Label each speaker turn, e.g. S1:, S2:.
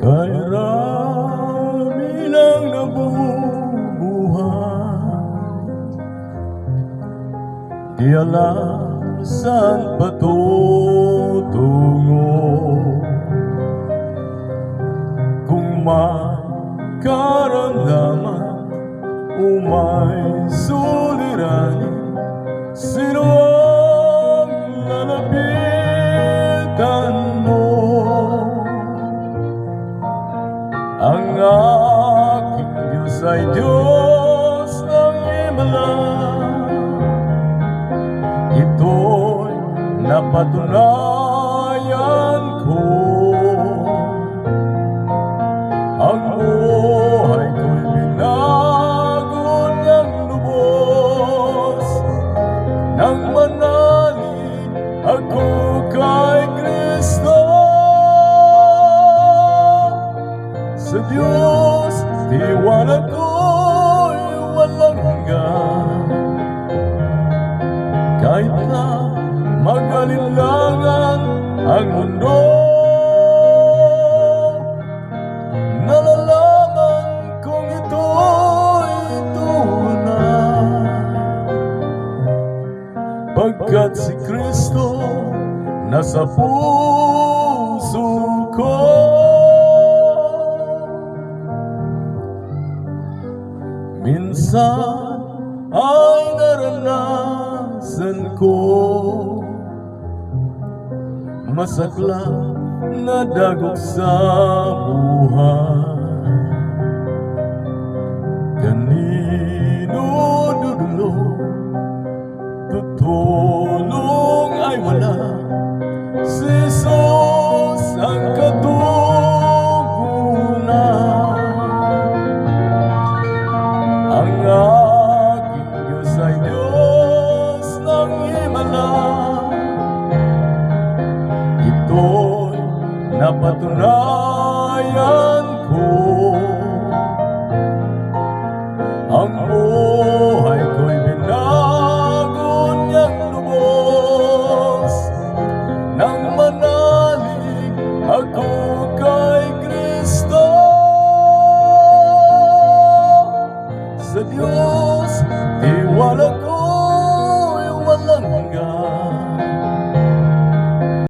S1: Kay rami lang nabubuhay Di alam saan patutungo. Kung may karamdaman umay aking Diyos ay Diyos ng himala Ito'y napatunayan Sa Diyos, tiwala ko'y walang hanggan Kahit na magalinlangan ang mundo Nalalaman kong ito'y tunay Pagkat si Kristo nasa puso Minsan ay naranasan ko Masakla na dagok sa buhay Ito'y napatunayan